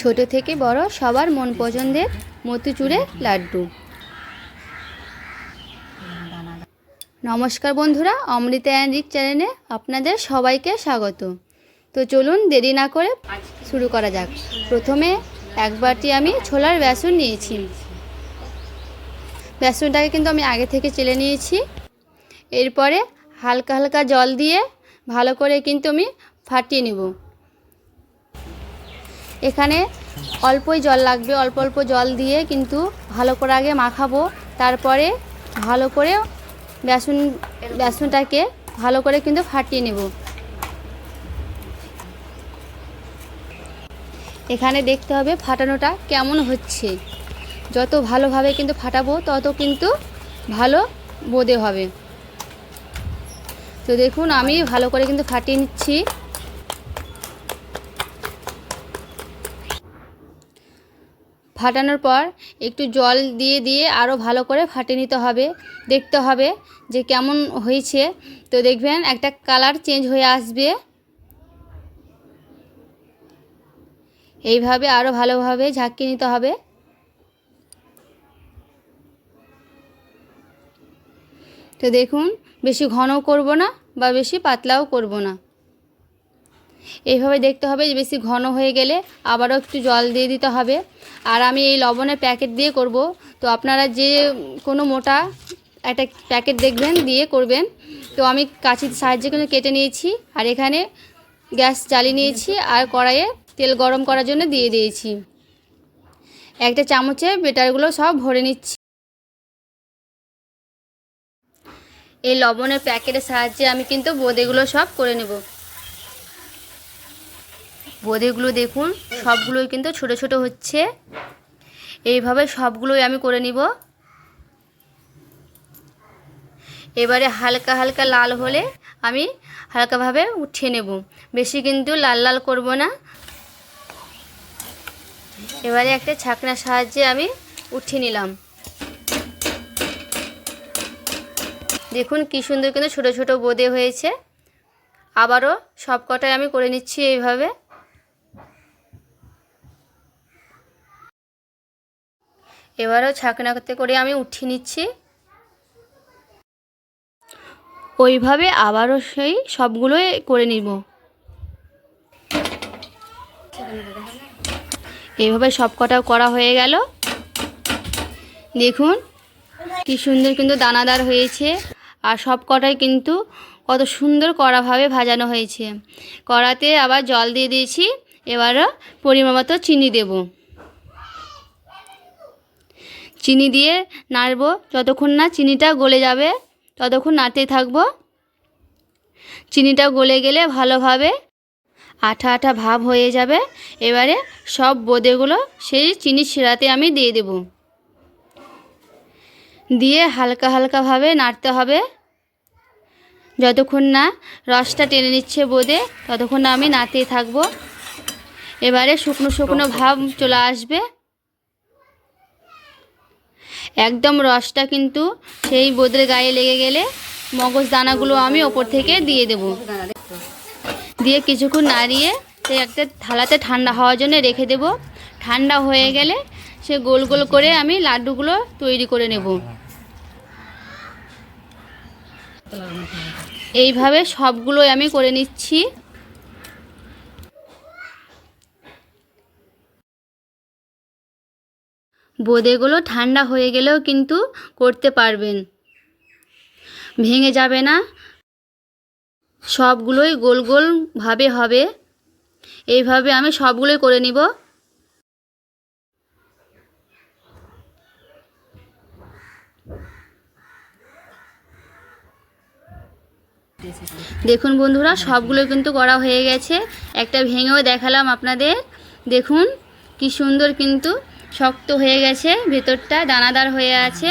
ছোট থেকে বড় সবার মন পছন্দের মতিচুরে লাড্ডু। নমস্কার বন্ধুরা, অমৃতা অ্যান্ড রিক চ্যানেলে আপনাদের সবাইকে স্বাগত। তো চলুন দেরি না করে শুরু করা যাক। প্রথমে এক বাটি আমি ছোলার বেসন নিয়েছি। বেসনটাকে কিন্তু আমি আগে থেকে চেলে নিয়েছি। এরপরে হালকা হালকা জল দিয়ে ভালো করে কিন্তু আমি ফাটিয়ে নেব। এখানে অল্পই জল লাগবে, অল্প অল্প জল দিয়ে কিন্তু ভালো করে আগে মাখাবো। তারপরে ভালো করে বেসন, বেসনটাকে ভালো করে কিন্তু ফাটিয়ে নেব। এখানে দেখতে হবে ফাটানোটা কেমন হচ্ছে। যত ভালোভাবে কিন্তু ফাটাবো, তত কিন্তু ভালো বোঁদে হবে। তো দেখুন, আমি ভালো করে কিন্তু ফাটিয়ে নিচ্ছি। ফাটানোর পর একটু জল দিয়ে দিয়ে আরও ভালো করে ফাটিয়ে নিতে হবে। দেখতে হবে যে কেমন হয়েছে। তো দেখবেন একটা কালার চেঞ্জ হয়ে আসবে। এইভাবে আরও ভালোভাবে ঝাঁকিয়ে নিতে হবে। তো দেখুন, বেশি ঘনও করব না বা বেশি পাতলাও করব না। এইভাবে দেখতে হবে যে বেশি ঘন হয়ে গেলে আবারও একটু জল দিয়ে দিতে হবে। আর আমি এই লবণের প্যাকেট দিয়ে করব। তো আপনারা যে কোনো মোটা একটা প্যাকেট দেখবেন, দিয়ে করবেন। তো আমি কাঁচির সাহায্যে কিন্তু কেটে নিয়েছি। আর এখানে গ্যাস জ্বালিয়ে নিয়েছি আর কড়াইয়ে তেল গরম করার জন্য দিয়ে দিয়েছি। একটা চামচে বেটারগুলো সব ভরে নিচ্ছি। এই লবণের প্যাকেটের সাহায্যে আমি কিন্তু বোঁদেগুলো সব করে নেব। বোঁদেগুলো দেখুন, সবগুলোই কিন্তু ছোট ছোট হচ্ছে। এইভাবে সবগুলোই আমি করে নিব। এবারে হালকা হালকা লাল হলে আমি হালকাভাবে উঠিয়ে নেব। বেশি কিন্তু লাল লাল করব না। এবারে একটা ছাকনার সাহায্যে আমি উঠিয়ে নিলাম। দেখুন কি সুন্দর কিন্তু ছোট ছোট বোঁদে হয়েছে। আবারও সব কটাই আমি করে নিচ্ছি এইভাবে। এবারও ছাকনাতে করে আমি উঠিয়ে নিচ্ছি। ওইভাবে আবারও সেই সবগুলোই করে নিব। এইভাবে সব কটাও করা হয়ে গেল। দেখুন, কি সুন্দর কিন্তু দানাদার হয়েছে। আর সব কটাই কিন্তু কত সুন্দর কড়াভাবে ভাজানো হয়েছে। কড়াতে আবার জল দিয়ে দিয়েছি, এবারও পরিমাণ মতো চিনি দেব। চিনি দিয়ে নাড়ব। যতক্ষণ না চিনিটা গলে যাবে ততক্ষণ নাড়তেই থাকব। চিনিটা গলে গেলে ভালোভাবে আঠা আঠা ভাব হয়ে যাবে। এবারে সব বোঁদেগুলো সেই চিনি শিরাতে আমি দিয়ে দেব। দিয়ে হালকা হালকাভাবে নাড়তে হবে। যতক্ষণ না রসটা টেনে নিচ্ছে বোঁদে ততক্ষণ না আমি নাড়তেই থাকব। এবারে শুকনো শুকনো ভাব চলে আসবে। একদম রসটা কিন্তু সেই বোদের গায়ে লেগে গেলে মগজ দানাগুলো আমি ওপর থেকে দিয়ে দেব। দিয়ে কিছুক্ষণ নাড়িয়ে সে একটা থালাতে ঠান্ডা হওয়ার জন্য রেখে দেব। ঠান্ডা হয়ে গেলে সে গোল গোল করে আমি লাড্ডুগুলো তৈরি করে নেব। এইভাবে সবগুলোই আমি করে নিচ্ছি। বোঁদেগুলো ঠান্ডা হয়ে গেলেও কিন্তু করতে পারবেন। ভেঙে যাবে না। সবগুলোই গোল গোলভাবে হবে। এইভাবে আমি সবগুলোই করে নিব। দেখুন বন্ধুরা, সবগুলো কিন্তু করা হয়ে গেছে। একটা ভেঙেও দেখালাম আপনাদের। দেখুন, কি সুন্দর কিন্তু শক্ত হয়ে গেছে ভেতরটা দানাদার হয়ে আছে।